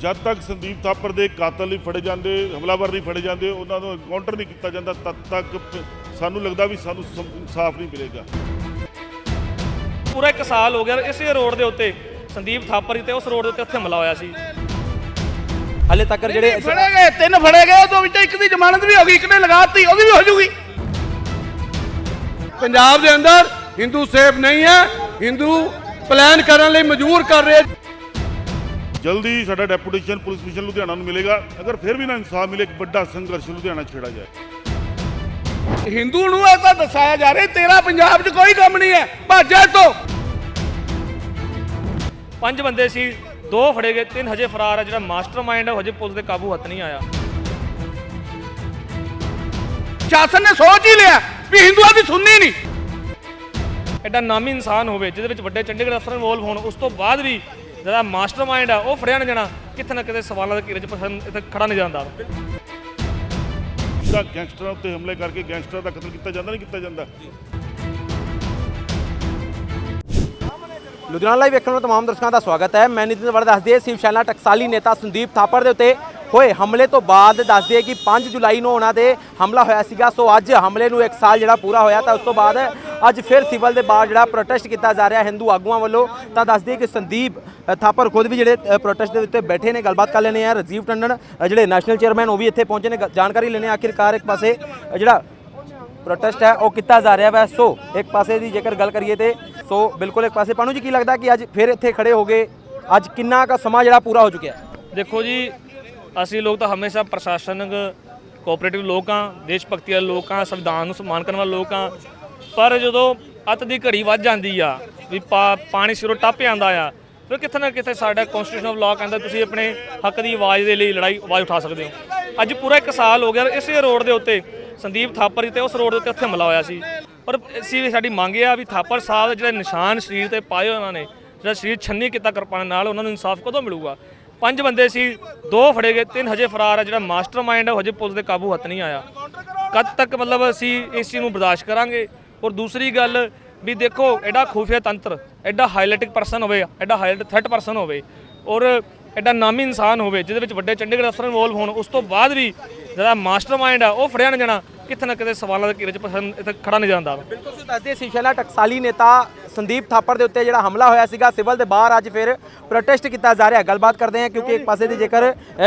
ਜਦ ਤੱਕ ਸੰਦੀਪ ਥਾਪਰ ਦੇ ਕਾਤਲ ਨਹੀਂ ਫੜੇ ਜਾਂਦੇ ਹਮਲਾਵਰ ਨਹੀਂ ਫੜੇ ਜਾਂਦੇ ਉਹਨਾਂ ਨੂੰ ਐਨਕਾਊਂਟਰ ਨਹੀਂ ਕੀਤਾ ਜਾਂਦਾ ਤਦ ਤੱਕ ਸਾਨੂੰ ਲੱਗਦਾ ਵੀ ਸਾਨੂੰ ਇਨਸਾਫ ਨਹੀਂ ਮਿਲੇਗਾ। ਪੂਰਾ ਇੱਕ ਸਾਲ ਹੋ ਗਿਆ ਇਸੇ ਰੋਡ ਦੇ ਉੱਤੇ ਸੰਦੀਪ ਥਾਪਰ ਤੇ ਉਸ ਰੋਡ ਦੇ ਉੱਤੇ ਉੱਥੇ ਹਮਲਾ ਹੋਇਆ ਸੀ। ਹਲੇ ਤੱਕ ਜਿਹੜੇ ਫੜੇ ਗਏ ਤਿੰਨ ਫੜੇ ਗਏ ਉਹ ਤੋਂ ਵਿੱਚੋਂ ਇੱਕ ਦੀ ਜ਼ਮਾਨਤ ਵੀ ਹੋ ਗਈ ਇੱਕ ਨੇ ਲਗਾਤੀ ਉਹਦੀ ਵੀ ਹੋ ਜੂਗੀ। ਪੰਜਾਬ ਦੇ ਅੰਦਰ ਹਿੰਦੂ ਸੇਫ ਨਹੀਂ ਹੈ ਹਿੰਦੂ ਪਲਾਨ ਕਰਨ ਲਈ ਮਜਬੂਰ ਕਰ ਰਹੇ ਜਲਦੀ ਸਾਡਾ ਡੈਪੂਟੇਸ਼ਨ ਪੁਲਿਸ ਮਿਸ਼ਨ ਲੁਧਿਆਣਾ ਨੂੰ ਮਿਲੇਗਾ। ਅਗਰ ਫਿਰ ਵੀ ਨਾ ਇਨਸਾਫ ਮਿਲੇ ਇੱਕ ਵੱਡਾ ਸੰਘਰਸ਼ ਲੁਧਿਆਣਾ ਛੇੜਾ ਜਾਏ। ਹਿੰਦੂ ਨੂੰ ਇਹ ਤਾਂ ਦਸਾਇਆ ਜਾ ਰਿਹਾ ਤੇਰਾ ਪੰਜਾਬ 'ਚ ਕੋਈ ਕੰਮ ਨਹੀਂ ਹੈ। ਭੱਜ ਜਾ ਇੱਥੋਂ। ਪੰਜ ਬੰਦੇ ਸੀ ਦੋ ਫੜੇ ਗਏ ਤਿੰਨ ਹਜੇ ਫਰਾਰ ਆ ਜਿਹੜਾ ਮਾਸਟਰਮਾਈਂਡ ਹੈ ਹਜੇ ਪੁਲਿਸ ਦੇ ਕਾਬੂ ਹੱਥ ਨਹੀਂ ਆਇਆ। ਸ਼ਾਸਨ ਨੇ ਸੋਚ ਹੀ ਲਿਆ ਵੀ ਹਿੰਦੂਆਂ ਦੀ ਸੁਣਨੀ ਨਹੀਂ। ਐਡਾ ਨਾਮੀ ਇਨਸਾਨ ਹੋਵੇ ਜਿਹਦੇ ਵਿੱਚ ਵੱਡੇ ਚੰਡੀਗੜ੍ਹ ਅਫਸਰ ਇਨਵੋਲਵ ਹੋਣ ਉਸ ਤੋਂ ਬਾਅਦ ਵੀ ਜਿਹੜਾ ਮਾਸਟਰਮਾਈਂਡ ਆ ਉਹ ਫੜਿਆ ਨਾ ਜਾਣਾ। ਕਿਤੇ ਨਾ ਕਿਤੇ ਸਵਾਲਾਂ ਦੇ ਘੇਰੇ 'ਚ ਪਸੰਦ ਇੱਥੇ ਖੜਾ ਨਹੀਂ ਜਾਂਦਾ। ਜਿੱਦਾਂ ਗੈਂਗਸਟਰਾਂ ਉੱਤੇ ਹਮਲੇ ਕਰਕੇ ਗੈਂਗਸਟਰਾਂ ਦਾ ਕਤਲ ਕੀਤਾ ਜਾਂਦਾ ਨਹੀਂ ਕੀਤਾ ਜਾਂਦਾ? ਲੁਧਿਆਣਾ ਲਾਈਵ ਵੇਖਣ ਵਾਲੇ ਤਮਾਮ ਦਰਸ਼ਕਾਂ ਦਾ ਸਵਾਗਤ ਹੈ। ਮੈਂ ਨਿਤਿਨ ਵੜ ਦੱਸ ਦਈਏ ਸ਼ਿਵ ਸੈਨਾ ਟਕਸਾਲੀ ਨੇਤਾ ਸੰਦੀਪ ਥਾਪਰ ਦੇ ਉੱਤੇ ਹੋਏ, ਹਮਲੇ ਤੋਂ ਬਾਅਦ ਦੱਸ ਦਈਏ ਕਿ 5 ਜੁਲਾਈ ਨੂੰ ਉਹਨਾਂ ਦੇ ਹਮਲਾ ਹੋਇਆ ਸੀਗਾ। ਸੋ ਅੱਜ ਹਮਲੇ ਨੂੰ 1 ਸਾਲ ਜਿਹੜਾ ਪੂਰਾ ਹੋਇਆ ਤਾਂ ਉਸ ਤੋਂ ਬਾਅਦ ਅੱਜ ਫਿਰ ਸਿਵਲ ਦੇ ਬਾਹਰ ਜਿਹੜਾ ਪ੍ਰੋਟੈਸਟ ਕੀਤਾ ਜਾ ਰਿਹਾ ਹਿੰਦੂ ਆਗੂਆਂ ਵੱਲੋਂ, ਤਾਂ ਦੱਸ ਕਿ ਸੰਦੀਪ ਥਾਪਰ ਖੁਦ ਵੀ ਜਿਹੜੇ ਪ੍ਰੋਟੈਸਟ ਦੇ ਉੱਤੇ ਬੈਠੇ ਨੇ, ਗੱਲਬਾਤ ਕਰ ਲੈਣੇ ਆ। ਰਾਜੀਵ ਟੰਡਨ ਜਿਹੜੇ ਨੈਸ਼ਨਲ ਚੇਅਰਮੈਨ ਉਹ ਵੀ ਇੱਥੇ ਪਹੁੰਚੇ ਨੇ। ਗ- ਜਾਣਕਾਰੀ ਲੈਣੇ ਆਖਿਰਕਾਰ ਇੱਕ ਪਾਸੇ ਜਿਹੜਾ ਪ੍ਰੋਟੈਸਟ ਹੈ, ਉਹ ਕੀਤਾ ਜਾ ਰਿਹਾ ਵਾ। ਸੋ ਇੱਕ ਪਾਸੇ ਦੀ ਜੇਕਰ ਗੱਲ ਕਰੀਏ ਤੇ, ਸੋ ਬਿਲਕੁਲ ਇੱਕ ਪਾਸੇ। ਪਾਣੂ ਜੀ, ਕੀ ਲੱਗਦਾ ਕਿ ਅੱਜ ਫਿਰ ਇੱਥੇ ਖੜੇ ਹੋ ਗਏ? ਅੱਜ ਕਿੰਨਾ ਕਾ ਸਮਾਂ ਜਿਹੜਾ ਪੂਰਾ ਹੋ ਚੁੱਕਿਆ? ਦੇਖੋ ਜੀ ਅਸੀਂ ਲੋਕ ਤਾਂ ਹਮੇਸ਼ਾ ਪ੍ਰਸ਼ਾਸਨਿਕ ਕੋਆਪਰੇਟਿਵ ਲੋਕ ਹਾਂ, ਦੇਸ਼ ਭਗਤੀ ਵਾਲੇ ਲੋਕ ਹਾਂ, ਸੰਵਿਧਾਨ ਨੂੰ ਸਨਮਾਨ ਕਰਨ ਵਾਲੇ ਲੋਕ ਹਾਂ। ਪਰ ਜਦੋਂ ਅੱਤ ਦੀ ਘੜੀ ਵੱਜ ਜਾਂਦੀ ਆ, ਵੀ ਪਾਣੀ ਸਿਰੋਂ ਟੱਪ ਜਾਂਦਾ ਆ, ਫਿਰ ਕਿਤੇ ਨਾ ਕਿਤੇ ਸਾਡਾ ਕਨਸਟੀਟਿਊਸ਼ਨ ਆਫ ਲਾਅ ਕਹਿੰਦਾ ਤੁਸੀਂ ਆਪਣੇ ਹੱਕ ਦੀ ਆਵਾਜ਼ ਦੇ ਲਈ ਲੜਾਈ, ਆਵਾਜ਼ ਉਠਾ ਸਕਦੇ ਹੋ। ਅੱਜ ਪੂਰਾ ਇੱਕ ਸਾਲ ਹੋ ਗਿਆ ਇਸੇ ਰੋਡ ਦੇ ਉੱਤੇ ਸੰਦੀਪ ਥਾਪਰ ਜੀ ਤੇ ਉਸ ਰੋਡ ਦੇ ਉੱਤੇ ਉੱਥੇ ਹਮਲਾ ਹੋਇਆ ਸੀ। ਪਰ ਅਸੀਂ ਸਾਡੀ ਮੰਗ ਇਹ ਆ ਵੀ ਥਾਪਰ ਸਾਹਿਬ ਦੇ ਜਿਹੜੇ ਨਿਸ਼ਾਨ ਸਰੀਰ ਤੇ ਪਾਏ ਉਹਨਾਂ ਨੇ, ਜਿਹੜਾ ਸਰੀਰ ਛੰਨੀ ਕੀਤਾ ਕਿਰਪਾਨ ਨਾਲ, ਉਹਨਾਂ ਨੂੰ ਇਨਸਾਫ ਕਦੋਂ ਮਿਲੂਗਾ? ਪੰਜ ਬੰਦੇ ਸੀ, ਦੋ ਫੜੇ ਗਏ, ਤਿੰਨ ਹਜੇ ਫਰਾਰ ਆ, ਜਿਹੜਾ ਮਾਸਟਰਮਾਈਂਡ ਹੈ ਉਹ ਹਜੇ ਪੁਲਿਸ ਦੇ ਕਾਬੂ ਹੱਥ ਨਹੀਂ ਆਇਆ। ਕਦ ਤੱਕ ਮਤਲਬ ਅਸੀਂ ਇਸ ਚੀਜ਼ ਨੂੰ ਬਰਦਾਸ਼ਤ ਕਰਾਂਗੇ? ਔਰ ਦੂਸਰੀ ਗੱਲ ਵੀ ਦੇਖੋ, ਐਡਾ ਖੂਫੀਆ ਤੰਤਰ, ਐਡਾ ਹਾਈਲਾਈਟਿੰਗ ਪਰਸਨ ਹੋਵੇ, ਐਡਾ ਹਾਈਲਾਈਟ ਥ੍ਰੈਟ ਪਰਸਨ ਹੋਵੇ, ਔਰ ਐਡਾ ਨਾਮੀ ਇਨਸਾਨ ਹੋਵੇ, ਜਿਹਦੇ ਵਿੱਚ ਵੱਡੇ ਚੰਡੀਗੜ੍ਹ ਅਫਸਰ ਇਨਵੋਲਵ ਹੋਣ, ਉਸ ਤੋਂ ਬਾਅਦ ਵੀ ਜਿਹੜਾ ਮਾਸਟਰਮਾਈਂਡ ਆ, ਉਹ ਫੜਿਆ ਨਾ ਜਾਣਾ ਕਿਤੇ ਨਾ ਕਿਤੇ ਸਵਾਲਾਂ ਦੇ ਘੇਰੇ 'ਚ ਪਸੰਦ, ਇੱਥੇ ਖੜਾ ਨਹੀਂ ਜਾਂਦਾ। ਬਿਲਕੁਲ ਤੁਸੀਂ ਦੱਸਦੇ ਸ਼ਿਵ ਟਕਸਾਲੀ ਨੇਤਾ ਸੰਦੀਪ ਥਾਪਰ ਦੇ ਉੱਤੇ ਜਿਹੜਾ ਹਮਲਾ ਹੋਇਆ ਸੀਗਾ, ਸਿਵਲ ਦੇ ਬਾਹਰ ਅੱਜ ਫਿਰ ਪ੍ਰੋਟੈਸਟ ਕੀਤਾ ਜਾ ਰਿਹਾ। ਗੱਲਬਾਤ ਕਰਦੇ ਹਾਂ, ਕਿਉਂਕਿ ਇੱਕ ਪਾਸੇ ਦੀ ਜੇਕਰ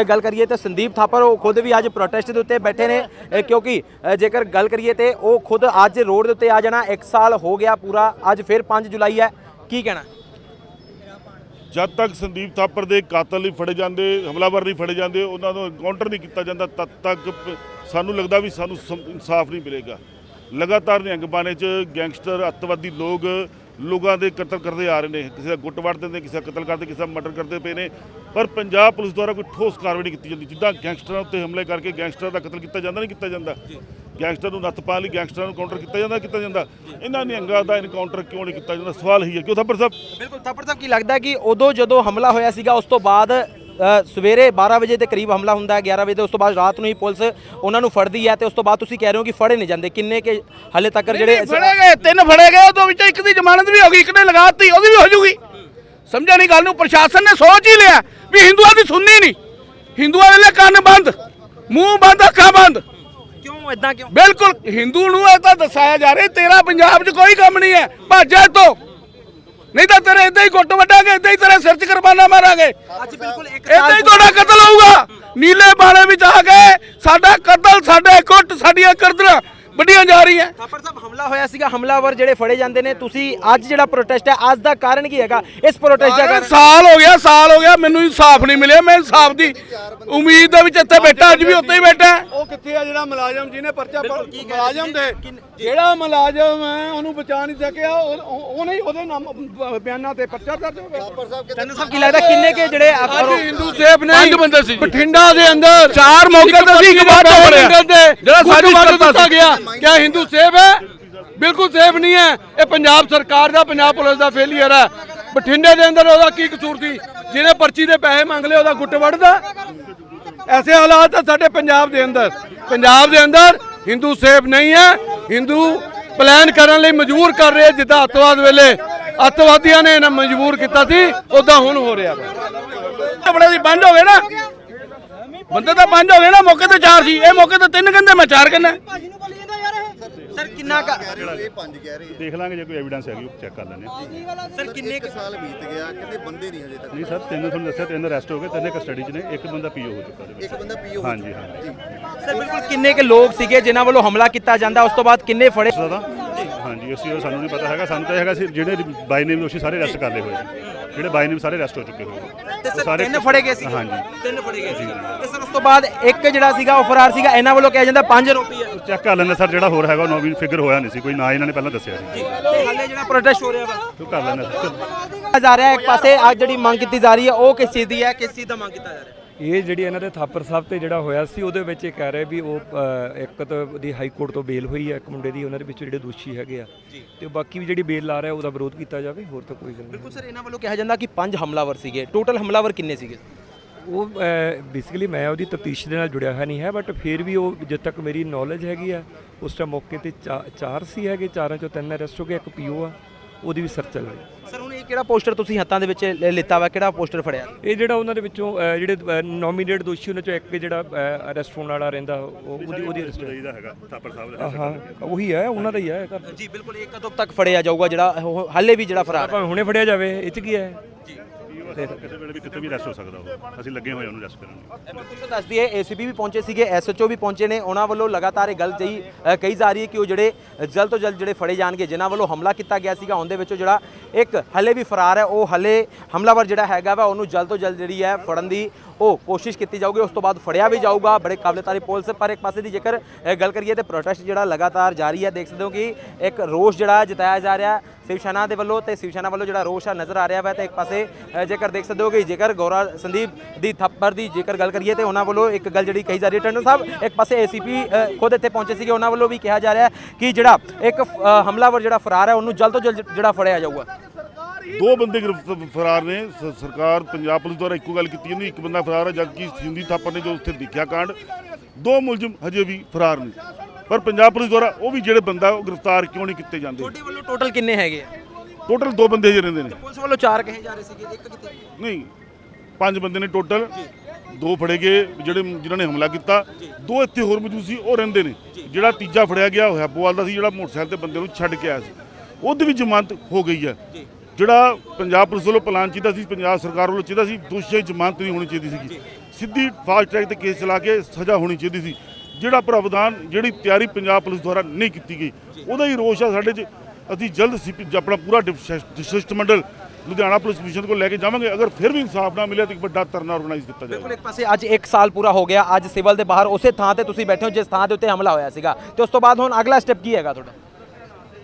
ਗੱਲ ਕਰੀਏ ਤਾਂ ਸੰਦੀਪ ਥਾਪਰ ਉਹ ਖੁਦ ਵੀ ਅੱਜ ਪ੍ਰੋਟੈਸਟ ਦੇ ਉੱਤੇ ਬੈਠੇ ਨੇ ਕਿਉਂਕਿ ਜੇਕਰ ਗੱਲ ਕਰੀਏ ਤੇ ਉਹ ਖੁਦ ਅੱਜ ਰੋਡ ਦੇ ਉੱਤੇ ਆ ਜਾਣਾ 1 ਸਾਲ ਹੋ ਗਿਆ ਪੂਰਾ, ਅੱਜ ਫਿਰ 5 ਜੁਲਾਈ ਹੈ। ਕੀ ਕਹਿਣਾ? ਜਦ ਤੱਕ ਸੰਦੀਪ ਥਾਪਰ ਦੇ ਕਾਤਲ ਨਹੀਂ ਫੜੇ ਜਾਂਦੇ, ਹਮਲਾਵਰ ਨਹੀਂ ਫੜੇ ਜਾਂਦੇ, ਉਹਨਾਂ ਨੂੰ ਐਨਕਾਊਂਟਰ ਨਹੀਂ ਕੀਤਾ ਜਾਂਦਾ, ਤਦ ਤੱਕ ਸਾਨੂੰ ਲੱਗਦਾ ਵੀ ਸਾਨੂੰ ਇਨਸਾਫ ਨਹੀਂ ਮਿਲੇਗਾ। ਲਗਾਤਾਰ ਨਿਹੰਗ ਬਾਣੇ 'ਚ ਗੈਂਗਸਟਰ ਅੱਤਵਾਦੀ ਲੋਕ ਲੋਕਾਂ ਦੇ ਕਤਲ ਕਰਦੇ ਆ ਰਹੇ ਨੇ। ਕਿਸੇ ਦਾ ਗੁੱਟ ਵੱਢ ਦਿੰਦੇ ਕਿਸੇ ਦਾ ਕਤਲ ਕਰਦੇ ਕਿਸੇ ਦਾ ਮਰਡਰ ਕਰਦੇ ਪਏ ਨੇ। ਪਰ ਪੰਜਾਬ ਪੁਲਿਸ ਦੁਆਰਾ ਕੋਈ ਠੋਸ ਕਾਰਵਾਈ ਨਹੀਂ ਕੀਤੀ ਜਾਂਦੀ। ਜਿੱਦਾਂ ਗੈਂਗਸਟਰਾਂ ਉੱਤੇ ਹਮਲੇ ਕਰਕੇ ਗੈਂਗਸਟਰਾਂ ਦਾ ਕਤਲ ਕੀਤਾ ਜਾਂਦਾ ਨਹੀਂ ਕੀਤਾ ਜਾਂਦਾ। ਗੈਂਗਸਟਰ ਨੂੰ ਨੱਥ ਪਾ ਲਈ ਗੈਂਗਸਟਰਾਂ ਨੂੰ ਕਾਊਂਟਰ ਕੀਤਾ ਜਾਂਦਾ ਕੀਤਾ ਜਾਂਦਾ। ਇਹਨਾਂ ਨਿਹੰਗਾਂ ਦਾ ਐਨਕਾਊਂਟਰ ਕਿਉਂ ਨਹੀਂ ਕੀਤਾ ਜਾਂਦਾ? ਸਵਾਲ ਹੀ ਹੈ। ਕਿਉਂ? ਥੱਪੜ ਸਾਹਿਬ? ਬਿਲਕੁਲ ਥਾਪਰ ਸਾਹਿਬ ਕੀ ਲੱਗਦਾ ਕਿ ਉਦੋਂ ਜਦੋਂ ਹਮਲਾ ਹੋਇਆ ਸੀਗਾ ਉਸ ਤੋਂ ਬਾਅਦ ਸਵੇਰੇ 12 ਵਜੇ ਦੇ ਕਰੀਬ ਹਮਲਾ ਹੁੰਦਾ ਹੈ 11 ਵਜੇ ਦੇ ਉਸ ਤੋਂ ਬਾਅਦ ਰਾਤ ਨੂੰ ਹੀ ਪੁਲਿਸ ਉਹਨਾਂ ਨੂੰ ਫੜਦੀ ਹੈ ਤੇ ਉਸ ਤੋਂ ਬਾਅਦ ਤੁਸੀਂ ਕਹਿ ਰਹੇ ਹੋ ਕਿ ਫੜੇ ਨਹੀਂ ਜਾਂਦੇ। ਕਿੰਨੇ ਕੇ ਹਲੇ ਤੱਕ ਜਿਹੜੇ ਫੜੇ ਗਏ ਤਿੰਨ ਫੜੇ ਗਏ ਉਹ ਤੋਂ ਵਿੱਚੋਂ ਇੱਕ ਦੀ ਜ਼ਮਾਨਤ ਵੀ ਹੋ ਗਈ ਇੱਕ ਨੇ ਲਗਾਤੀ ਉਹਦੀ ਵੀ ਹੋ ਜੂਗੀ। ਸਮਝਿਆ ਨਹੀਂ ਗੱਲ ਨੂੰ ਪ੍ਰਸ਼ਾਸਨ ਨੇ ਸੋਚ ਹੀ ਲਿਆ ਵੀ ਹਿੰਦੂਆਂ ਦੀ ਸੁਣਨੀ ਨਹੀਂ। ਹਿੰਦੂਆਂ ਦੇ ਲਈ ਕੰਨ ਬੰਦ ਮੂੰਹ ਬੰਦ ਅੱਖਾਂ ਬੰਦ। ਕਿਉਂ ਇਦਾਂ ਕਿਉਂ? ਬਿਲਕੁਲ ਹਿੰਦੂ ਨੂੰ ਇਹ ਤਾਂ ਦਸਾਇਆ ਜਾ ਰਿਹਾ ਤੇਰਾ ਪੰਜਾਬ 'ਚ ਕੋਈ ਕੰਮ ਨਹੀਂ ਹੈ ਭੱਜ ਜਾ ਨਹੀਂ ਤਾਂ ਤੇਰੇ ਇਦਾਂ ਹੀ ਗੁੱਟ ਵੱਢਾਂਗੇ ਇਦਾਂ ਹੀ ਤੇਰੇ ਸਿਰ 'ਚ ਕੁਰਬਾਨਾ ਮਾਰਾਂਗੇ। ਅੱਜ ਬਿਲਕੁਲ ਇੱਕ ਇਦਾਂ ਹੀ ਤੁਹਾਡਾ ਕਤਲ ਹੋਊਗਾ। ਨੀਲੇ ਬਾਣੇ ਵਿੱਚ ਆ ਕੇ ਸਾਡਾ ਕਤਲ ਸਾਡੇ ਗੁੱਟ ਸਾਡੀਆਂ ਕਰਦਰਾਂ ਵੱਡੀਆਂ ਜਾ ਰਹੀਆਂ। ਥਾਪਰ ਸਾਹਿਬ ਹਮਲਾ ਹੋਇਆ ਸੀਗਾ ਹਮਲਾਵਰ ਜਿਹੜੇ ਫੜੇ ਜਾਂਦੇ ਨੇ ਤੁਸੀਂ ਅੱਜ ਜਿਹੜਾ ਪ੍ਰੋਟੈਸਟ ਹੈ ਅੱਜ ਦਾ ਕਾਰਨ ਕੀ ਹੈਗਾ? ਇਸ ਪ੍ਰੋਟੈਸਟ ਦਾ ਕਾਰਨ ਸਾਲ ਹੋ ਗਿਆ ਸਾਲ ਹੋ ਗਿਆ ਮੈਨੂੰ ਇਨਸਾਫ ਨਹੀਂ ਮਿਲਿਆ ਮੈਂ ਇਨਸਾਫ ਦੀ ਉਮੀਦ ਦੇ ਵਿੱਚ ਇੱਥੇ ਬੈਠਾ ਅੱਜ ਵੀ ਉੱਥੇ ਹੀ ਬੈਠਾ। ਉਹ ਕਿੱਥੇ ਆ ਜਿਹੜਾ ਮੁਲਾਜ਼ਮ ਜਿਹਨੇ ਪਰਚਾ ਪ- ਮੁਲਾਜ਼ਮ ਦੇ। ਜਿਹੜਾ ਮੁਲਾਜ਼ਮ ਹੈ ਉਹਨੂੰ ਬਚਾ ਨਹੀਂ ਸਕਿਆ ਉਹ- ਉਹ- ਉਹਨੇ ਹੀ ਉਹਦੇ ਨਾਮ ਬਿਆਨਾਂ ਤੇ ਪਰਚਾ ਦਰਜ ਹੋ ਗਿਆ। ਤੈਨੂੰ ਸਭ ਕੀ ਲੱਗਦਾ ਕਿੰਨੇ ਕੇ ਜਿਹੜੇ ਹਿੰਦੂ ਸੇਫ ਨਹੀਂ ਪੰਜ ਬੰਦੇ ਸੀ। ਜੀ। ਬਠਿੰਡਾ ਦੇ ਅੰਦਰ ਚਾਰ ਮੌਕੇ ਤੇ ਸੀ, ਇੱਕ ਬਾਅਦ ਤੇ ਜਿਹੜਾ ਕਰਤਾ ਦਿੱਤਾ। ਗਿਆ। ਕਿਆ ਹਿੰਦੂ ਸੇਫ ਹੈ? ਬਿਲਕੁਲ ਸੇਫ ਨਹੀਂ ਹੈ। ਇਹ ਪੰਜਾਬ ਸਰਕਾਰ ਦਾ, ਪੰਜਾਬ ਪੁਲਿਸ ਦਾ ਫੇਲੀਅਰ ਹੈ। ਬਠਿੰਡੇ ਦੇ ਅੰਦਰ ਉਹਦਾ ਕੀ ਕਸੂਰ ਸੀ? ਜਿਹਨੇ ਪਰਚੀ ਦੇ ਪੈਸੇ ਮੰਗ ਲਏ, ਉਹਦਾ ਗੁੱਟ ਵੱਢਦਾ? ਐਸੇ ਹਾਲਾਤ ਹੈ ਸਾਡੇ ਪੰਜਾਬ ਦੇ ਅੰਦਰ। ਪੰਜਾਬ ਦੇ ਅੰਦਰ ਹਿੰਦੂ ਸੇਫ ਨਹੀਂ ਹੈ। ਹਿੰਦੂ ਪਲਾਨ ਕਰਨ ਲਈ ਮਜਬੂਰ ਕਰ ਰਹੇ ਜਿੱਦਾਂ ਅੱਤਵਾਦ ਵੇਲੇ। ਅੱਤਵਾਦੀਆਂ ਨੇ ਇਹਨਾਂ ਮਜਬੂਰ ਕੀਤਾ ਸੀ ਉਦਾਂ ਹੁਣ ਹੋ ਰਿਹਾ ਵਾ। ਬੜੇ ਦੀ ਪੰਜ ਹੋ ਗਏ ਨਾ। ਬੰਦੇ ਤਾਂ ਪੰਜ ਹੋ ਗਏ ਨਾ ਮੌਕੇ ਤੇ ਚਾਰ ਸੀ। ਇਹ ਮੌਕੇ ਤੇ ਤਿੰਨ ਕਹਿੰਦੇ ਮੈਂ ਚਾਰ ਕਹਿੰਦਾ। ਸਰ ਕਿੰਨਾ ਕੁ- ਇਹ ਪੰਜ ਕਹਿ ਰਹੇ ਦੇਖ ਲਾਂਗੇ ਜੇ ਕੋਈ ਐਵੀਡੈਂਸ ਹੈਗੀ ਉਹ ਚੈੱਕ ਕਰ ਲੈਂਦੇ ਹਾਂ। ਸਰ ਕਿੰਨੇ ਇੱਕ ਸਾਲ ਬੀਤ ਗਿਆ ਕਹਿੰਦੇ ਬੰਦੇ ਨਹੀਂ ਹਜੇ ਤੱਕ ਨਹੀਂ ਸਰ ਤਿੰਨ ਤੁਹਾਨੂੰ ਦੱਸਿਆ ਤਿੰਨ ਅਰੈਸਟ ਹੋ ਗਏ ਤਿੰਨੇ ਕਸਟਡੀ 'ਚ ਨੇ ਇੱਕ ਬੰਦਾ ਪੀਓ ਹੋ ਚੁੱਕਾ ਉਹਦੇ ਇੱਕ ਵਿੱਚ ਬੰਦਾ ਪੀਓ ਹਾਂਜੀ ਹਾਂਜੀ। ਸਰ ਬਿਲਕੁਲ ਕਿੰਨੇ ਕੁ ਲੋਕ ਸੀਗੇ ਜਿਨ੍ਹਾਂ ਵੱਲੋਂ ਹਮਲਾ ਕੀਤਾ ਜਾਂਦਾ? ਉਸ ਤੋਂ ਬਾਅਦ ਕਿੰਨੇ ਫੜੇ? ਜ਼ਿਆਦਾ ਹਾਂਜੀ ਅਸੀਂ ਸਾਨੂੰ ਨਹੀਂ ਪਤਾ ਹੈਗਾ। ਸਾਨੂੰ ਤਾਂ ਹੈਗਾ ਸੀ ਜਿਹੜੇ ਬਾਈ ਨੇਮ ਦੋਸ਼ੀ ਸਾਰੇ ਅਰੈਸਟ ਕਰ ਲਏ ਹੋਏ ਨੇ ਜਿਹੜੇ ਬਾਈ ਨੇਮ ਸਾਰੇ ਅਰੈਸਟ ਹੋ ਚੁੱਕੇ ਹੋਏ ਨੇ। ਤੇ ਸਰ ਤਿੰਨ ਫੜੇ ਗਏ ਸੀ? ਹਾਂਜੀ। ਤਿੰਨ ਫੜੇ ਗਏ ਸੀ। ਤੇ ਸਰ ਉਸ ਤੋਂ ਬਾਅਦ ਇੱਕ ਜਿਹੜਾ ਸੀਗਾ ਉਹ ਫਰਾਰ ਸੀਗਾ। ਇਹਨਾਂ ਵੱਲੋਂ ਕਿਹਾ ਜਾਂਦਾ ਪੰਜ ਆਰੋਪੀ ਹੈ ਚੈੱਕ ਕਰ ਲੈਂਦੇ ਸਰ ਜਿਹੜਾ ਹੋਰ ਹੈਗਾ ਉਹ ਨੌ ਵੀ ਫਿਗਰ ਹੋਇਆ ਨਹੀਂ ਸੀ। ਕੋਈ ਨਾ ਇਹਨਾਂ ਨੇ ਪਹਿਲਾਂ ਦੱਸਿਆ ਸੀ। ਤੇ ਹਾਲੇ ਜਿਹੜਾ ਪ੍ਰੋਟੈਸਟ ਹੋ ਰਿਹਾ ਵਾ। ਉਹ ਕਰ ਲੈਂਦੇ ਸਰ। ਜਾ ਰਿਹਾ ਇੱਕ ਪਾਸੇ ਅੱਜ ਜਿਹੜੀ ਮੰਗ ਕੀਤੀ ਜਾ ਰਹੀ ਹੈ ਉਹ ਕਿਸ ਚੀਜ਼ ਦੀ ਹੈ? ਕਿਸ ਚੀਜ਼ ਦਾ ਮੰਗ ਕੀਤਾ ਜਾ ਰਿਹਾ ਹੈ? ਇਹ ਜਿਹੜੀ ਇਹਨਾਂ ਦੇ ਥਾਪਰ ਸਾਹਿਬ ਤੇ ਜਿਹੜਾ ਹੋਇਆ ਸੀ ਉਹਦੇ ਵਿੱਚ ਇਹ ਕਹਿ ਰਹੇ ਵੀ ਉਹ ਅ, ਇੱਕ ਤਾਂ ਉਹਦੀ ਹਾਈ ਕੋਰਟ ਤੋਂ ਬੇਲ ਹੋਈ ਹੈ ਇੱਕ ਮੁੰਡੇ ਦੀ ਉਹਨਾਂ ਦੇ ਵਿੱਚੋਂ ਜਿਹੜੇ ਦੋਸ਼ੀ ਹੈਗੇ ਆ। ਤੇ ਬਾਕੀ ਵੀ ਜਿਹੜੀ ਬੇਲ ਲਾ ਰਿਹਾ ਉਹਦਾ ਵਿਰੋਧ ਕੀਤਾ ਜਾਵੇ ਹੋਰ ਤਾਂ ਕੋਈ ਗੱਲ ਨਹੀਂ। ਬਿਲਕੁਲ ਸਰ ਇਹਨਾਂ ਵੱਲੋਂ ਕਿਹਾ ਜਾਂਦਾ ਕਿ ਪੰਜ ਹਮਲਾਵਰ ਸੀਗੇ। ਟੋਟਲ ਹਮਲਾਵਰ ਕਿੰਨੇ ਸੀਗੇ? ਉਹ ਬੇਸਿਕਲੀ ਮੈਂ ਉਹਦੀ ਤਫਤੀਸ਼ ਦੇ ਨਾਲ ਜੁੜਿਆ ਹੋਇਆ ਨਹੀਂ ਹੈ ਬਟ ਫਿਰ ਵੀ ਉਹ ਜਦ ਤੱਕ ਮੇਰੀ ਨੌਲੇਜ ਹੈਗੀ ਆ ਉਸ ਟਾਈਮ ਮੌਕੇ ਤੇ ਚਾ- ਚਾਰ ਸੀ ਹੈਗੇ ਚਾਰਾਂ ਚੋਂ ਤਿੰਨ ਅਰੈਸਟ ਹੋ ਗਏ ਇੱਕ ਪੀਓ ਆ। ਉਹਦੀ ਵੀ ਸਰਚ ਚੱਲ ਰਹੀ ਸਰ ਹੁਣ ਇਹ ਕਿਹੜਾ ਪੋਸਟਰ ਤੁਸੀਂ ਹੱਥਾਂ ਦੇ ਵਿੱਚ ਲਿੱਤਾ ਵਾ? ਕਿਹੜਾ ਪੋਸਟਰ ਫੜਿਆ? ਇਹ ਜਿਹੜਾ ਉਹਨਾਂ ਦੇ ਵਿੱਚੋਂ ਜਿਹੜੇ ਨੋਮੀਨੇਟ ਦੋਸ਼ੀ ਉਹਨਾਂ ਚੋਂ ਇੱਕ ਜਿਹੜਾ ਅਰੈਸਟ ਹੋਣ ਵਾਲਾ ਰਹਿੰਦਾ ਉਹ ਉਹਦੀ ਉਹਦੀ ਅਰੈਸਟ ਚਾਹੀਦਾ ਹੈਗਾ ਥਾਪਰ ਸਾਹਿਬ ਦਾ ਹਾਂ ਉਹੀ ਹੈ ਉਹਨਾਂ ਦਾ ਹੀ ਹੈ ਘਰ। ਜੀ ਬਿਲਕੁਲ ਇਹ ਕਦੋਂ ਤੱਕ ਫੜਿਆ ਜਾਊਗਾ ਜਿਹੜਾ ਉਹ ਹਾਲੇ ਵੀ ਜਿਹੜਾ ਫਰਾਰ ਹੈ? ਭਾਵੇਂ ਹੁਣੇ ਫੜਿਆ ਜਾਵੇ ਇਹ ਚ ਕੀ ਹੈ? ਕਿਸੇ ਵੇਲੇ ਵੀ ਕਿਤੇ ਵੀ ਅਰੈਸਟ ਹੋ ਸਕਦਾ ਉਹ। ਅਸੀਂ ਲੱਗੇ ਹੋਏ ਉਹਨੂੰ ਅਰੈਸਟ ਕਰਨ ਲਈ। ਬਿਲਕੁਲ ਦੱਸ ਦਈਏ ਏਸੀਪੀ ਵੀ ਪਹੁੰਚੇ ਸੀਗੇ ਐਸਐਚਓ ਵੀ ਪਹੁੰਚੇ ਨੇ। ਉਹਨਾਂ ਵੱਲੋਂ ਲਗਾਤਾਰ ਇਹ ਗੱਲ ਜਈ ਕਹੀ ਜਾ ਰਹੀ ਹੈ ਕਿ ਉਹ ਜਿਹੜੇ ਜਲਦ ਤੋਂ ਜਲਦ ਜਿਹੜੇ ਫੜੇ ਜਾਣਗੇ, ਜਿਨ੍ਹਾਂ ਵੱਲੋਂ ਹਮਲਾ ਕੀਤਾ ਗਿਆ ਸੀਗਾ, ਉਹਦੇ ਵਿੱਚੋਂ ਜਿਹੜਾ ਇੱਕ ਹਲੇ ਵੀ ਫਰਾਰ ਹੈ, ਉਹ ਹਲੇ ਹਮਲਾਵਰ ਜਿਹੜਾ ਹੈਗਾ ਵਾ, ਉਹਨੂੰ ਜਲਦ ਤੋਂ ਜਲਦ ਜਿਹੜੀ ਹੈ ਫੜਨ ਦੀ ਉਹ ਕੋਸ਼ਿਸ਼ ਕੀਤੀ ਜਾਊਗੀ, ਉਸ ਤੋਂ ਬਾਅਦ ਫੜਿਆ ਵੀ ਜਾਊਗਾ ਬੜੇ ਕਾਬਲੇ ਤਾਰੀਫ ਪੁਲਿਸ। ਪਰ ਇੱਕ ਪਾਸੇ ਦੀ ਜੇਕਰ ਗੱਲ ਕਰੀਏ ਤੇ ਪ੍ਰੋਟੈਸਟ ਜਿਹੜਾ ਲਗਾਤਾਰ ਜਾਰੀ ਹੈ, ਦੇਖ ਸਕਦੇ ਹੋ ਕਿ ਇੱਕ ਰੋਸ ਜਿਹੜਾ ਜਤਾਇਆ ਜਾ ਰਿਹਾ ਸ਼ਿਵ ਸੈਨਾ ਦੇ ਵੱਲੋਂ ਤੇ ਸ਼ਿਵ ਸੈਨਾ ਵੱਲੋਂ ਜਿਹੜਾ ਰੋਸ ਆ ਨਜ਼ਰ ਆ ਰਿਹਾ ਵਾ ਤੇ ਇੱਕ ਪਾਸੇ ਜੇਕਰ ਦੇਖ ਸਕਦੇ ਹੋ ਕਿ ਜੇਕਰ ਗੌਰਾ ਸੰਦੀਪ ਦੀ ਥੱਪੜ ਦੀ ਜੇਕਰ ਗੱਲ ਕਰੀਏ ਤੇ ਉਹਨਾਂ ਵੱਲੋਂ ਇੱਕ ਗੱਲ ਜਿਹੜੀ ਕਹੀ ਜਾ ਰਹੀ ਹੈ, ਟੰਡਨ ਸਾਹਿਬ, ਇੱਕ ਪਾਸੇ ਏਸੀਪੀ ਖੁਦ ਇੱਥੇ ਪਹੁੰਚੇ ਸੀਗੇ, ਉਹਨਾਂ ਵੱਲੋਂ ਵੀ ਕਿਹਾ ਜਾ ਰਿਹਾ ਕਿ ਜਿਹੜਾ ਇੱਕ ਹਮਲਾਵਰ ਜਿਹੜਾ ਫਰਾਰ ਹੈ, ਉਹਨੂੰ ਜਲਦ ਤੋਂ ਜਲਦ ਜਿਹੜਾ ਫੜਿਆ ਜਾਊਗਾ। ਦੋ ਬੰਦੇ ਗ੍ਰਿਫਤਾਰ ਫਰਾਰ ਨੇ ਸ- ਸਰਕਾਰ ਪੰਜਾਬ ਪੁਲਿਸ ਦੁਆਰਾ ਇੱਕੋ ਗੱਲ ਕੀਤੀ ਜਾਂਦੀ ਇੱਕ ਬੰਦਾ ਫਰਾਰ ਹੈ ਜਦਕਿ ਸਿੰਧੀ ਥਾਪਰ ਨੇ ਜੋ ਉੱਥੇ ਦੇਖਿਆ ਕਾਂਡ ਦੋ ਮੁਲਜ਼ਮ ਹਜੇ ਵੀ ਫਰਾਰ ਨੇ। ਪਰ ਪੰਜਾਬ ਪੁਲਿਸ ਦੁਆਰਾ ਉਹ ਵੀ ਜਿਹੜੇ ਬੰਦਾ ਉਹ ਗ੍ਰਿਫਤਾਰ ਕਿਉਂ ਨਹੀਂ ਕੀਤੇ ਜਾਂਦੇ? ਤੁਹਾਡੇ ਵੱਲੋਂ ਟੋਟਲ ਕਿੰਨੇ ਹੈਗੇ ਆ? ਟੋਟਲ ਦੋ ਬੰਦੇ ਹਜੇ ਰਹਿੰਦੇ ਨੇ। ਪੁਲਿਸ ਵੱਲੋਂ ਚਾਰ ਕਹੇ ਜਾ ਰਹੇ ਸੀਗੇ ਇੱਕ ਕਿਤੇ ਨਹੀਂ ਪੰਜ ਬੰਦੇ ਨੇ ਟੋਟਲ ਦੋ ਫੜੇ ਗਏ ਜਿਹੜੇ ਜਿਨ੍ਹਾਂ ਨੇ ਹਮਲਾ ਕੀਤਾ ਦੋ ਇੱਥੇ ਹੋਰ ਮੌਜੂਦ ਸੀ ਉਹ ਰਹਿੰਦੇ ਨੇ। ਜਿਹੜਾ ਤੀਜਾ ਫੜਿਆ ਗਿਆ ਉਹ ਹੈਪੋਵਾਲ ਦਾ ਸੀ ਜਿਹੜਾ ਮੋਟਰਸਾਈਕਲ ਤੇ ਬੰਦੇ ਨੂੰ ਛੱਡ ਕੇ ਆਇਆ ਸੀ। ਉਹਦੀ ਵੀ ਜ਼ਮਾਨਤ ਹੋ ਗਈ ਹੈ। ਜਿਹੜਾ ਪੰਜਾਬ ਪੁਲਿਸ ਵੱਲੋਂ ਪਲਾਨ ਚਾਹੀਦਾ ਸੀ, ਪੰਜਾਬ ਸਰਕਾਰ ਵੱਲੋਂ ਚਾਹੀਦਾ ਸੀ, ਦੋਸ਼ੀਆਂ ਦੀ ਜ਼ਮਾਨਤ ਨਹੀਂ ਹੋਣੀ ਚਾਹੀਦੀ ਸੀਗੀ। ਸਿੱਧੀ ਫਾਸਟ ਟਰੈਕ ਤੇ ਕੇਸ ਚਲਾ ਕੇ ਸਜ਼ਾ ਹੋਣੀ ਚਾਹੀਦੀ ਸੀ। ਜਿਹੜਾ ਪ੍ਰਾਵਧਾਨ, ਜਿਹੜੀ ਤਿਆਰੀ ਪੰਜਾਬ ਪੁਲਿਸ ਦੁਆਰਾ ਨਹੀਂ ਕੀਤੀ ਗਈ, ਉਹਦਾ ਹੀ ਰੋਸ਼ ਆ ਸਾਡੇ 'ਚ। ਅਸੀਂ ਜਲਦ ਸੀਪੀ ਆਪਣਾ ਪੂਰਾ ਡਿਪ- ਸ਼ਿਸ਼ਟਮੰਡਲ ਲੁਧਿਆਣਾ ਪੁਲਿਸ ਕਮਿਸ਼ਨ ਕੋਲ ਲੈ ਕੇ ਜਾਵਾਂਗੇ, ਅਗਰ ਫਿਰ ਵੀ ਇਨਸਾਫ ਨਾ ਮਿਲਿਆ ਤਾਂ ਇੱਕ ਵੱਡਾ ਧਰਨਾ ਆਰਗੇਨਾਈਜ਼ ਕੀਤਾ ਬਿਲਕੁਲ ਜਾਏਗਾ ਇੱਕ ਪਾਸੇ ਅੱਜ 1 ਸਾਲ ਪੂਰਾ ਹੋ ਗਿਆ, ਅੱਜ ਸਿਵਲ ਦੇ ਬਾਹਰ ਉਸੇ ਥਾਂ ਤੇ ਤੁਸੀਂ ਬੈਠੇ ਹੋ, ਜਿਸ ਥਾਂ ਦੇ ਉੱਤੇ ਹਮਲਾ ਹੋਇਆ ਸੀਗਾ। ਤੇ ਉਸ ਤੋਂ ਬਾਅਦ ਹੁਣ ਅਗਲਾ ਸਟੈਪ ਕੀ ਹੈਗਾ ਤੁਹਾਡਾ?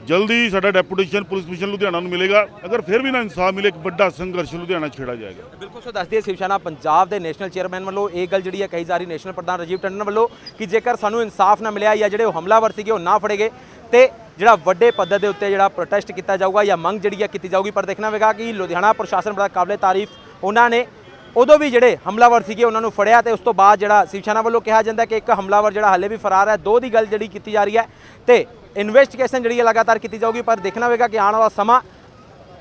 ਜਲਦੀ ਸਾਡਾ ਡੈਪੂਟੇਸ਼ਨ, ਪੁਲਿਸ ਕਮਿਸ਼ਨ ਲੁਧਿਆਣਾ ਨੂੰ ਮਿਲੇਗਾ। ਅਗਰ ਫਿਰ ਵੀ ਨਾ ਇਨਸਾਫ ਮਿਲੇ, ਇੱਕ ਵੱਡਾ ਸੰਘਰਸ਼ ਲੁਧਿਆਣਾ ਛੇੜਾ ਜਾਏਗਾ। ਬਿਲਕੁਲ ਸੋ ਦੱਸਦੀ ਹੈ ਸ਼ਿਵਸੈਨਾ ਪੰਜਾਬ ਦੇ ਨੈਸ਼ਨਲ ਚੇਅਰਮੈਨ ਵੱਲੋਂ ਇਹ ਗੱਲ ਜਿਹੜੀ ਹੈ ਕਹੀ ਜਾ ਰਹੀ ਨੈਸ਼ਨਲ ਪ੍ਰਧਾਨ ਰਾਜੀਵ ਟੰਡਨ ਵੱਲੋਂ ਕਿ ਜੇਕਰ ਸਾਨੂੰ ਇਨਸਾਫ ਨਾ ਮਿਲਿਆ ਜਾਂ ਜਿਹੜੇ ਉਹ ਹਮਲਾਵਰ ਸੀਗੇ, ਉਹ ਨਾ ਫੜੇ ਗਏ, ਤੇ ਜਿਹੜਾ ਵੱਡੇ ਪੱਧਰ ਦੇ ਉੱਤੇ ਜਿਹੜਾ ਪ੍ਰੋਟੈਸਟ ਕੀਤਾ ਜਾਊਗਾ ਜਾਂ ਮੰਗ ਜਿਹੜੀ ਹੈ ਕੀਤੀ ਜਾਊਗੀ, ਪਰ ਦੇਖਣਾ ਹੋਵੇਗਾ ਕਿ ਲੁਧਿਆਣਾ ਪ੍ਰਸ਼ਾਸਨ ਬੜਾ ਕਾਬਲੇ ਤਾਰੀਫ ਉਹਨਾਂ ਨੇ ਉਦੋਂ ਵੀ ਜਿਹੜੇ ਹਮਲਾਵਰ ਸੀਗੇ, ਉਹਨਾਂ ਨੂੰ ਫੜਿਆ ਤੇ ਉਸ ਤੋਂ ਬਾਅਦ ਜਿਹੜਾ ਸ਼ਿਵਸੈਨਾ ਵੱਲੋਂ ਕਿਹਾ ਜਾਂਦਾ ਕਿ ਇੱਕ ਹਮਲਾਵਰ ਜਿਹੜਾ ਹਾਲੇ ਵੀ ਫਰਾਰ ਹੈ, ਦੋ ਦੀ ਗੱਲ ਜਿਹੜੀ ਕੀਤੀ ਜਾ ਰਹੀ ਹੈ ਤੇ ਇਨਵੈਸਟੀਗੇਸ਼ਨ ਜਿਹੜੀ ਹੈ ਲਗਾਤਾਰ ਕੀਤੀ ਜਾਊਗੀ, ਪਰ ਦੇਖਣਾ ਹੋਵੇਗਾ ਕਿ ਆਉਣ ਵਾਲਾ ਸਮਾਂ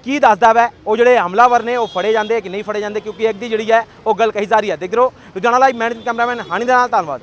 ਕੀ ਦੱਸਦਾ ਵੈ। ਉਹ ਜਿਹੜੇ ਹਮਲਾਵਰ ਨੇ, ਉਹ ਫੜੇ ਜਾਂਦੇ ਕਿ ਨਹੀਂ ਫੜੇ ਜਾਂਦੇ, ਕਿਉਂਕਿ ਇੱਕ ਦੀ ਜਿਹੜੀ ਹੈ, ਉਹ ਗੱਲ ਕਹੀ ਜਾ ਰਹੀ ਹੈ। ਦੇਖ ਲਓ Ludhiana live managing cameraman, Hani ਦੇ ਨਾਲ, ਧੰਨਵਾਦ।